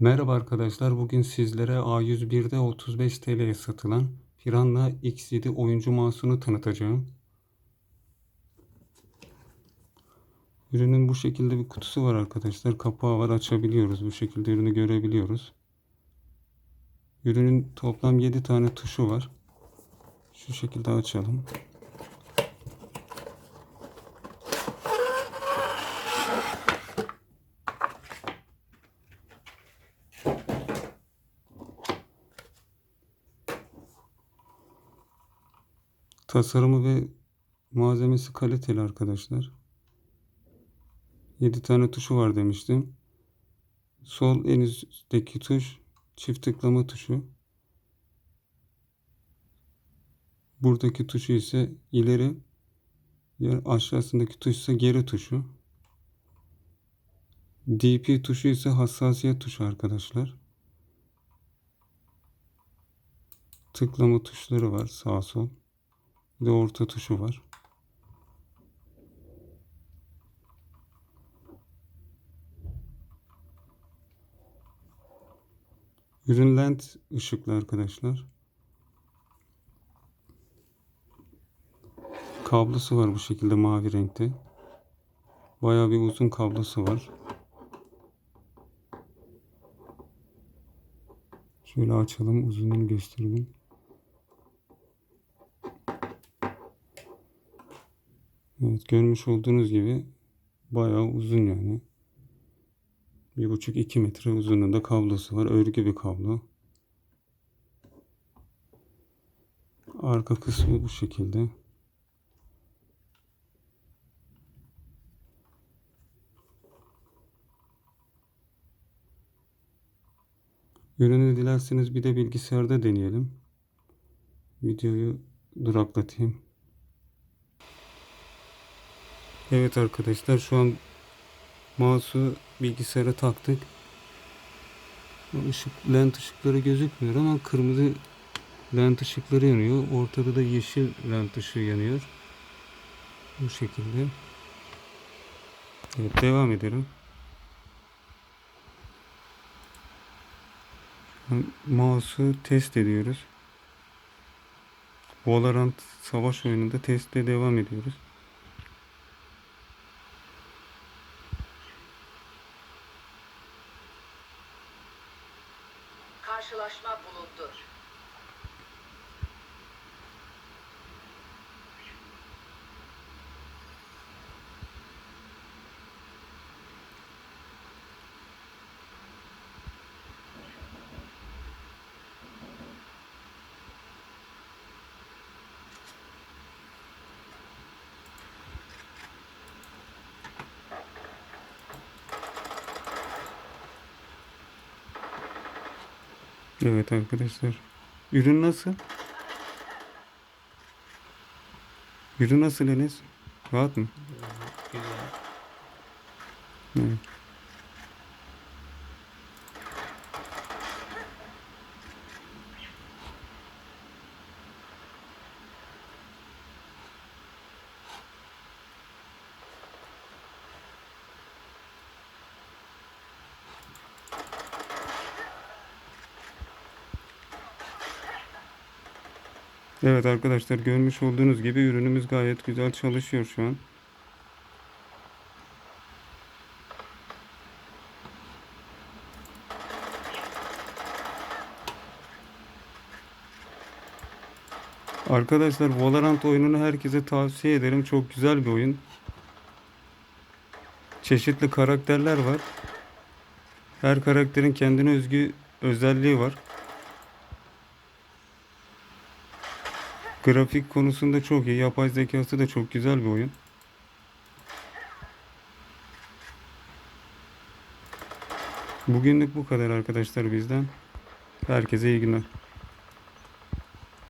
Merhaba arkadaşlar. Bugün sizlere A101'de 35 TL'ye satılan Piranha X7 oyuncu mouse'unu tanıtacağım. Ürünün bu şekilde bir kutusu var arkadaşlar. Kapağı var. Açabiliyoruz. Bu şekilde ürünü görebiliyoruz. Ürünün toplam 7 tane tuşu var. Şu şekilde açalım. Tasarımı ve malzemesi kaliteli arkadaşlar. 7 tane tuşu var demiştim. Sol en üstteki tuş çift tıklama tuşu. Buradaki tuşu ise ileri, yer aşağısındaki tuş ise geri tuşu. DP tuşu ise hassasiyet tuşu arkadaşlar. Tıklama tuşları var sağ sol. Bir de orta tuşu var. Ürün led ışıklı arkadaşlar. Kablosu var bu şekilde mavi renkte. Bayağı bir uzun kablosu var. Şöyle açalım uzunluğunu gösterelim. Evet görmüş olduğunuz gibi bayağı uzun yani. Bir buçuk iki metre uzunluğunda kablosu var. Örgü bir kablo. Arka kısmı bu şekilde. Ürünü dilerseniz bir de bilgisayarda deneyelim. Videoyu duraklatayım. Evet arkadaşlar şu an mouse'u bilgisayara taktık. Işık, lent ışıkları gözükmüyor ama kırmızı lent ışıkları yanıyor. Ortada da yeşil lent ışığı yanıyor. Bu şekilde. Evet devam edelim. Mouse'u test ediyoruz. Valorant savaş oyununda testte devam ediyoruz. Karşılaşma bulundu. Evet arkadaşlar. Ürün nasıl? Ürün nasıl Enes? Rahat mı? Güzel. Evet. Evet arkadaşlar görmüş olduğunuz gibi ürünümüz gayet güzel çalışıyor şu an. Arkadaşlar Valorant oyununu herkese tavsiye ederim. Çok güzel bir oyun. Çeşitli karakterler var. Her karakterin kendine özgü özelliği var. Grafik konusunda çok iyi. Yapay zekası da çok güzel bir oyun. Bugünlük bu kadar arkadaşlar bizden. Herkese iyi günler.